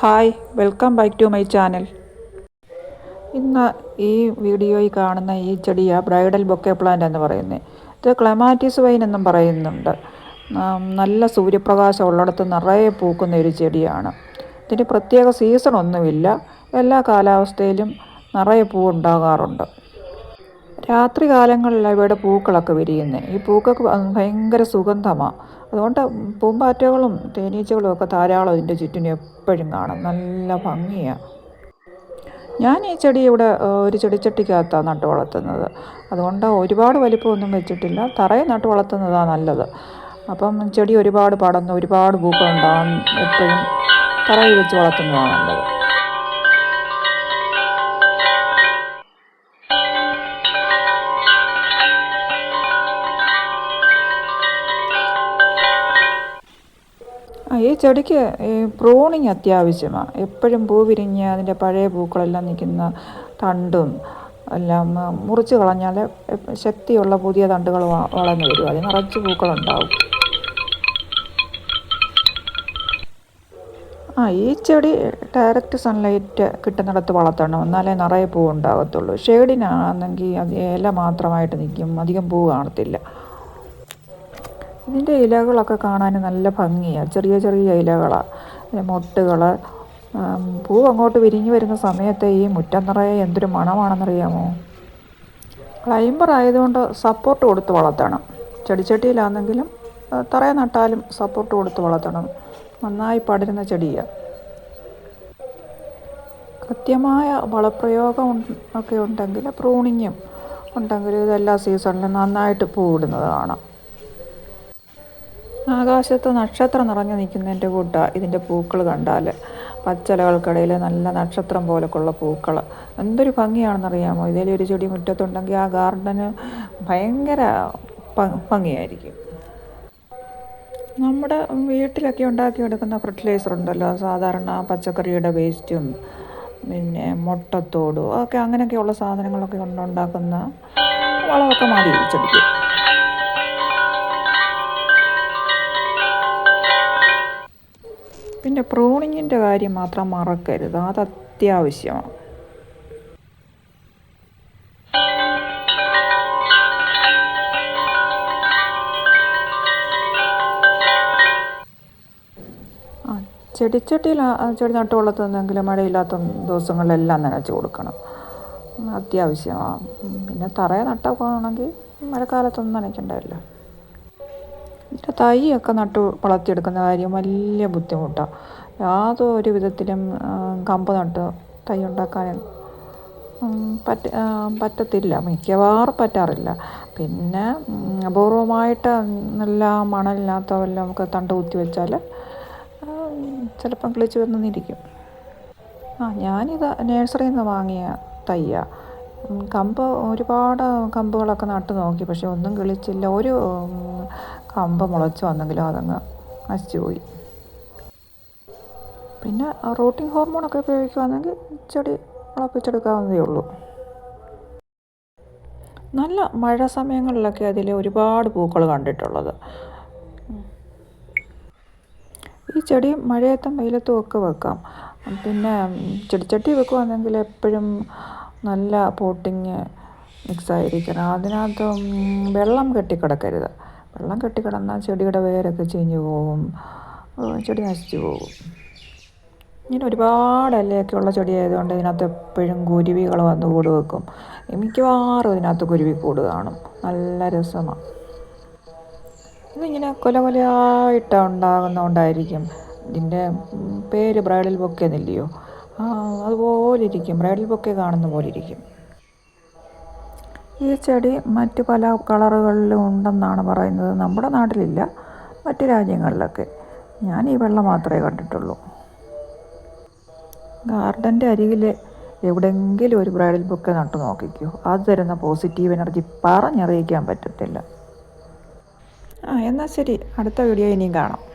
Hi welcome back to my channel. ഇന്ന് ഈ വീഡിയോയിൽ കാണുന്ന ഈ ചെടിയാണ് ബ്രൈഡൽ ബൊക്കെ പ്ലാന്റ് എന്ന് പറയുന്നത് ഇത് ക്ലമാറ്റിസ് വൈൻ എന്നും പറയുന്നുണ്ട്. നല്ല സൂര്യപ്രകാശം ഉള്ളിടത്ത് നിറയെ പൂക്കുന്ന ഒരു ചെടിയാണ്. ഇതിന് പ്രത്യേക സീസൺ ഒന്നുമില്ല. എല്ലാ കാലാവസ്ഥയിലും നിറയെ പൂ ഉണ്ടാകാറുണ്ട്. രാത്രി കാലങ്ങളിലാണ് ഇവയുടെ പൂക്കളൊക്കെ വിരിയുന്നത് ഈ പൂക്കൾക്ക് ഭയങ്കര സുഗന്ധമാണ് അതുകൊണ്ട് പൂമ്പാറ്റകളും തേനീച്ചകളും ഒക്കെ ധാരാളം ഇതിന്റെ ചുറ്റിനും എപ്പോഴും കാണും. നല്ല ഭംഗിയാണ് ഞാൻ ഈ ചെടി ഇവിടെ ഒരു ചെടിച്ചട്ടിക്കകത്താണ് നട്ടു വളർത്തുന്നത്. അതുകൊണ്ട് ഒരുപാട് വലിപ്പമൊന്നും വെച്ചിട്ടില്ല. തറയെ നട്ടു വളർത്തുന്നതാണ് നല്ലത്. അപ്പം ചെടി ഒരുപാട് പടന്ന് ഒരുപാട് പൂക്കളുണ്ടാകാൻ എപ്പോഴും തറയിൽ വെച്ച് വളർത്തുന്നതാണ് നല്ലത്. ഈ ചെടിക്ക് ഈ പ്രൂണിങ് അത്യാവശ്യമാണ് എപ്പോഴും പൂ വിരിഞ്ഞ് അതിന്റെ പഴയ പൂക്കളെല്ലാം നിൽക്കുന്ന തണ്ടും എല്ലാം മുറിച്ച് കളഞ്ഞാൽ ശക്തിയുള്ള പുതിയ തണ്ടുകൾ വളർന്നു വരും. അതിന് നിറച്ച് പൂക്കളുണ്ടാവും. ആ ഈ ചെടി ഡയറക്റ്റ് സൺലൈറ്റ് കിട്ടുന്നിടത്ത് വളർത്തണം. എന്നാലേ നിറയെ പൂ ഉണ്ടാകത്തുള്ളൂ. ഷെയ്ഡിനാണെങ്കിൽ അത് ഇല മാത്രമായിട്ട് നിൽക്കും. അധികം പൂ കാണത്തില്ല. ഇതിന്റെ ഇലകളൊക്കെ കാണാൻ നല്ല ഭംഗിയാണ് ചെറിയ ചെറിയ ഇലകളാണ് മൊട്ടുകൾ പൂ അങ്ങോട്ട് വിരിഞ്ഞു വരുന്ന സമയത്ത് ഈ മുറ്റം നിറയെ എന്തൊരു മണമാണെന്നറിയാമോ? ക്ലൈംബർ ആയതുകൊണ്ട് സപ്പോർട്ട് കൊടുത്ത് വളർത്തണം. ചെടിച്ചട്ടിയിലാണെങ്കിലും തറയെ നട്ടാലും സപ്പോർട്ട് കൊടുത്ത് വളർത്തണം. നന്നായി പടരുന്ന ചെടിയാണ് കൃത്യമായ വളപ്രയോഗം ഒക്കെ ഉണ്ടെങ്കിൽ പ്രൂണിങ്ങും ഉണ്ടെങ്കിൽ ഇതെല്ലാ സീസണിലും നന്നായിട്ട് പൂവിടുന്നത് കാണാം. ആകാശത്ത് നക്ഷത്രം നിറഞ്ഞു നിൽക്കുന്നതിന്റെ കൂട്ട ഇതിന്റെ പൂക്കൾ കണ്ടാൽ പച്ചിലകൾക്കിടയിൽ നല്ല നക്ഷത്രം പോലൊക്കെയുള്ള പൂക്കൾ. എന്തൊരു ഭംഗിയാണെന്നറിയാമോ? ഇതിൽ ഒരു ചെടി മുറ്റത്തുണ്ടെങ്കിൽ ആ ഗാർഡന് ഭയങ്കര ഭംഗിയായിരിക്കും. നമ്മുടെ വീട്ടിലൊക്കെ ഉണ്ടാക്കിയെടുക്കുന്ന ഫെർട്ടിലൈസർ ഉണ്ടല്ലോ. സാധാരണ പച്ചക്കറിയുടെ വേസ്റ്റും പിന്നെ മുട്ടത്തോടും ഒക്കെ അങ്ങനെയൊക്കെയുള്ള സാധനങ്ങളൊക്കെ കൊണ്ടുണ്ടാക്കുന്ന വളമൊക്കെ മാറി ചെടിക്ക്. പിന്നെ പ്രൂണിങ്ങിന്റെ കാര്യം മാത്രം മറക്കരുത്. അത് അത്യാവശ്യമാണ്. ചെടിച്ചട്ടിയിൽ ചെടി നട്ട് വളർത്തുന്നെങ്കിൽ മഴയില്ലാത്ത ദിവസങ്ങളിലെല്ലാം നനച്ച് കൊടുക്കണം. അത്യാവശ്യമാണ്. പിന്നെ തറയെ നട്ടൊക്കെ ആണെങ്കിൽ മഴക്കാലത്തൊന്നും നനയ്ക്കണ്ടല്ലോ ഇതിന്റെ തൈയൊക്കെ നട്ടു വളർത്തിയെടുക്കുന്ന കാര്യം വലിയ ബുദ്ധിമുട്ടാണ് യാതൊരു വിധത്തിലും കമ്പ് നട്ട് തൈ ഉണ്ടാക്കാൻ പറ്റ പറ്റത്തില്ല. മിക്കവാറും പറ്റാറില്ല. പിന്നെ അപൂർവമായിട്ട് നല്ല മണലില്ലാത്ത വല്ല നമുക്ക് തണ്ട് കുത്തി വെച്ചാൽ ചിലപ്പം കിളിച്ച് വന്നിരിക്കും ആ ഞാനിത് നേഴ്സറിയിൽ നിന്ന് വാങ്ങിയ തയ്യ കമ്പ് ഒരുപാട് കമ്പുകളൊക്കെ നട്ട് നോക്കി. പക്ഷെ ഒന്നും കിളിച്ചില്ല. ഒരു കമ്പ് മുളച്ച് വന്നെങ്കിലും അതങ്ങ് നശിച്ചു പോയി പിന്നെ റൂട്ടിംഗ് ഹോർമോണൊക്കെ ഉപയോഗിക്കുകയാണെങ്കിൽ ചെടി മുളപ്പിച്ചെടുക്കാവുന്നതേ ഉള്ളൂ. നല്ല മഴ സമയങ്ങളിലൊക്കെ അതിൽ ഒരുപാട് പൂക്കൾ കണ്ടിട്ടുള്ളത്. ഈ ചെടി മഴയത്തും വെയിലത്തും ഒക്കെ വെക്കാം. പിന്നെ ചെടിച്ചട്ടി വെക്കുവാണെങ്കിൽ എപ്പോഴും നല്ല പോട്ടിങ് മിക്സ് ആയിരിക്കണം അതിനകത്ത് വെള്ളം കെട്ടിക്കിടക്കരുത്. വെള്ളം കെട്ടിക്കിടന്നാൽ ചെടിയുടെ വേരൊക്കെ ചീഞ്ഞു ഉം, ചെടി നശിച്ചു പോകും. ഇങ്ങനെ ഒരുപാട് ഇലയൊക്കെ ഉള്ള ചെടി ആയതുകൊണ്ട് ഇതിനകത്ത് എപ്പോഴും കുരുവികൾ വന്ന് കൂട് വെക്കും. മിക്കവാറും ഇതിനകത്ത് കുരുവി കൂട് കാണും. നല്ല രസമാണ് ഇതിങ്ങനെ കൊല കൊലയായിട്ട് ഉണ്ടാകുന്നതുകൊണ്ടായിരിക്കും ഇതിന്റെ പേര് ബ്രൈഡൽ ബൊക്കെ എന്നില്ലയോ? അതുപോലെ ഇരിക്കും. ബ്രൈഡൽ ബൊക്കെ കാണുന്ന പോലെ ഇരിക്കും. ഈ ചെടി മറ്റ് പല കളറുകളിലും ഉണ്ടെന്നാണ് പറയുന്നത്. നമ്മുടെ നാട്ടിലില്ല മറ്റ് രാജ്യങ്ങളിലൊക്കെ. ഞാൻ ഈ വെള്ളം മാത്രമേ കണ്ടിട്ടുള്ളൂ. ഗാർഡന്റെ അരികിൽ എവിടെയെങ്കിലും ഒരു ബ്രൈഡൽ ബുക്ക് നട്ടു നോക്കിക്കോ. അത് തരുന്ന പോസിറ്റീവ് എനർജി പറഞ്ഞറിയിക്കാൻ പറ്റത്തില്ല. ആ എന്നാൽ ശരി. അടുത്ത വീഡിയോ ഇനിയും കാണാം.